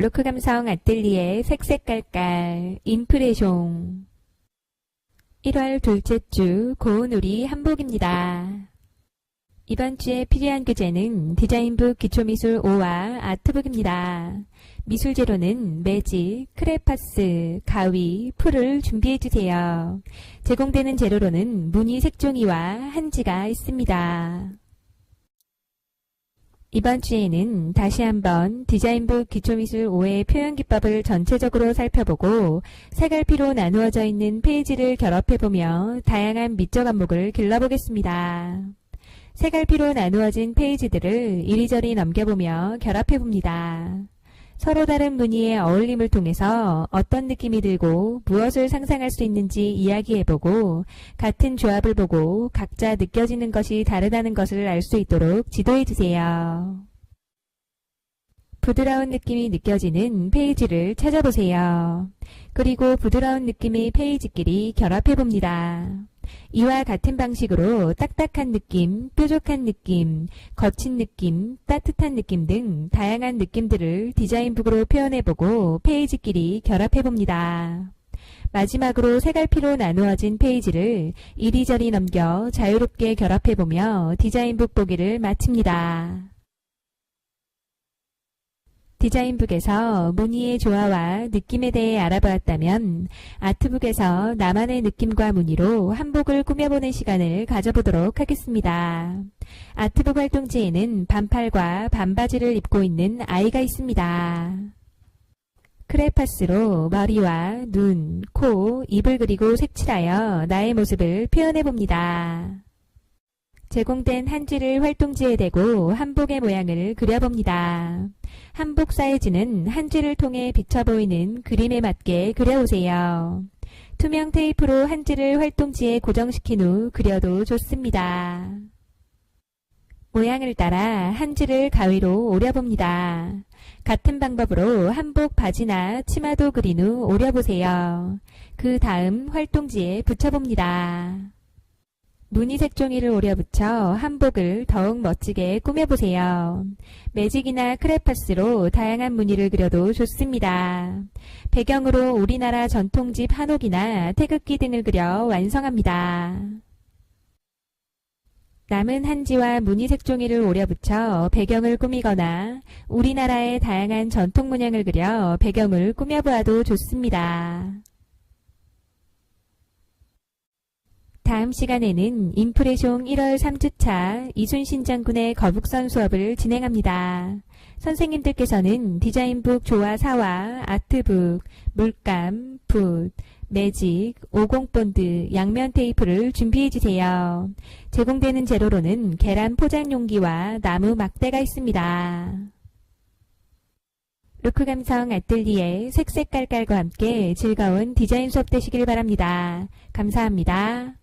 로크 감성 아뜰리에 색색깔깔 인프레숑 1월 둘째 주 고운우리 한복입니다. 이번 주에 필요한 교재는 디자인북 기초미술 5와 아트북입니다. 미술 재료는 매직, 크레파스, 가위, 풀을 준비해주세요. 제공되는 재료로는 무늬 색종이와 한지가 있습니다. 이번 주에는 다시 한번 디자인북 기초미술 5의 표현기법을 전체적으로 살펴보고 색알피로 나누어져 있는 페이지를 결합해보며 다양한 미적 안목을 길러보겠습니다. 색알피로 나누어진 페이지들을 이리저리 넘겨보며 결합해봅니다. 서로 다른 무늬의 어울림을 통해서 어떤 느낌이 들고 무엇을 상상할 수 있는지 이야기해보고 같은 조합을 보고 각자 느껴지는 것이 다르다는 것을 알 수 있도록 지도해주세요. 부드러운 느낌이 느껴지는 페이지를 찾아보세요. 그리고 부드러운 느낌의 페이지끼리 결합해봅니다. 이와 같은 방식으로 딱딱한 느낌, 뾰족한 느낌, 거친 느낌, 따뜻한 느낌 등 다양한 느낌들을 디자인북으로 표현해보고 페이지끼리 결합해봅니다. 마지막으로 색알피로 나누어진 페이지를 이리저리 넘겨 자유롭게 결합해보며 디자인북 보기를 마칩니다. 디자인북에서 무늬의 조화와 느낌에 대해 알아보았다면 아트북에서 나만의 느낌과 무늬로 한복을 꾸며보는 시간을 가져보도록 하겠습니다. 아트북 활동지에는 반팔과 반바지를 입고 있는 아이가 있습니다. 크레파스로 머리와 눈, 코, 입을 그리고 색칠하여 나의 모습을 표현해봅니다. 제공된 한지를 활동지에 대고 한복의 모양을 그려봅니다. 한복 사이즈는 한지를 통해 비쳐 보이는 그림에 맞게 그려오세요. 투명 테이프로 한지를 활동지에 고정시킨 후 그려도 좋습니다. 모양을 따라 한지를 가위로 오려봅니다. 같은 방법으로 한복 바지나 치마도 그린 후 오려보세요. 그 다음 활동지에 붙여봅니다. 무늬 색 종이를 오려붙여 한복을 더욱 멋지게 꾸며보세요. 매직이나 크레파스로 다양한 무늬를 그려도 좋습니다. 배경으로 우리나라 전통집 한옥이나 태극기 등을 그려 완성합니다. 남은 한지와 무늬 색 종이를 오려붙여 배경을 꾸미거나 우리나라의 다양한 전통 문양을 그려 배경을 꾸며보아도 좋습니다. 다음 시간에는 인프레숑 1월 3주차 이순신 장군의 거북선 수업을 진행합니다. 선생님들께서는 디자인북 조화 4와 아트북, 물감, 붓, 매직, 50본드, 양면 테이프를 준비해주세요. 제공되는 재료로는 계란 포장 용기와 나무 막대가 있습니다. 루크 감성 아뜰리에 색색깔깔과 함께 즐거운 디자인 수업 되시길 바랍니다. 감사합니다.